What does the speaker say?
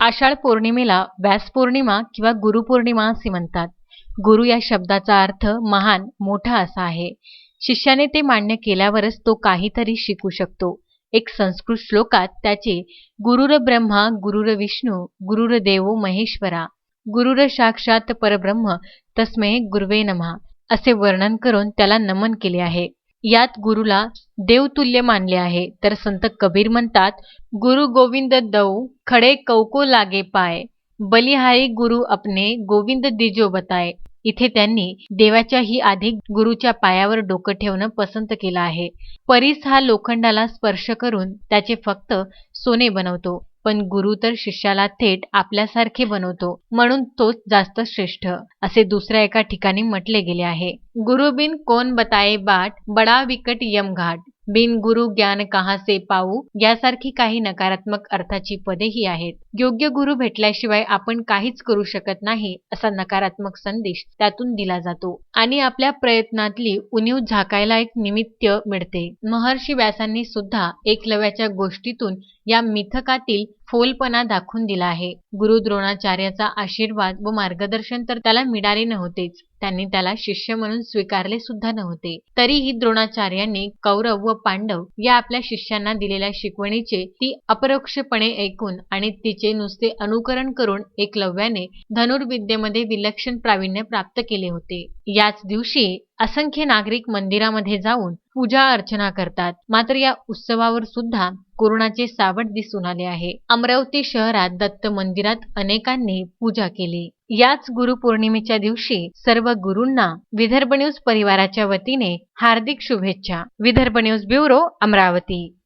आषाढ पौर्णिमेला व्यासपौर्णिमा किंवा गुरुपौर्णिमा असे म्हणतात. गुरु या शब्दाचा अर्थ महान मोठा असा आहे. शिष्याने ते मान्य केल्यावरच तो काहीतरी शिकू शकतो. एक संस्कृत श्लोकात त्याचे गुरुर ब्रह्मा गुरुर विष्णू गुरुर देवो महेश्वरा गुरुर साक्षात परब्रह्म तस्मे गुरुवे नमः असे वर्णन करून त्याला नमन केले आहे. यात गुरुला देवतुल्य मानले आहे. तर संत कबीर म्हणतात गुरु गोविंद दौ खडे कौको लागे पाय. बलिहारी गुरु अपने गोविंद दिजो बताय. इथे त्यांनी देवाच्याही आधी गुरुच्या पायावर डोकं ठेवणं पसंत केलं आहे. परीस हा लोखंडाला स्पर्श करून त्याचे फक्त सोने बनवतो. पण गुरु तर शिष्याला थेट आपल्यासारखे बनवतो म्हणून तोच जास्त श्रेष्ठ असे दुसऱ्या एका ठिकाणी म्हटले गेले आहे. गुरु बिन कोण बताये बाट बडा विकट यमघाट बिन गुरु ज्ञान कहा से पाऊ? यासारखी काही नकारात्मक अर्थाची पदेही आहेत. योग्य गुरु भेटल्याशिवाय आपण काहीच करू शकत नाही असा नकारात्मक संदेश त्यातून दिला जातो. आणि आपल्या प्रयत्नातली उणीव झाकायला एक निमित्त मिळते. महर्षी व्यासांनी सुद्धा एकलव्याच्या गोष्टीतून या मिथकातील फोलपणा दाखवून दिला आहे. गुरु द्रोणाचार्याचा आशीर्वाद व मार्गदर्शन तर त्याला मिळाले नव्हतेच. त्यांनी त्याला शिष्य म्हणून स्वीकारले सुद्धा नव्हते. तरीही द्रोणाचार्यांनी कौरव व पांडव या आपल्या शिष्यांना दिलेल्या शिकवणीचे ती अपरोक्षपणे ऐकून आणि तिचे नुसते अनुकरण करून एकलव्याने धनुर्विद्येमध्ये विलक्षण प्रावीण्य प्राप्त केले होते. याच दिवशी असंख्य नागरिक मंदिरामध्ये जाऊन पूजा अर्चना करतात. मात्र या उत्सवावर सुद्धा कोरोनाचे सावट दिसून आले आहे. अमरावती शहरात दत्त मंदिरात अनेकांनी पूजा केली. याच गुरुपौर्णिमेच्या दिवशी सर्व गुरूंना विदर्भ न्यूज परिवाराच्या वतीने हार्दिक शुभेच्छा. Vidarbha news bureau Amravati.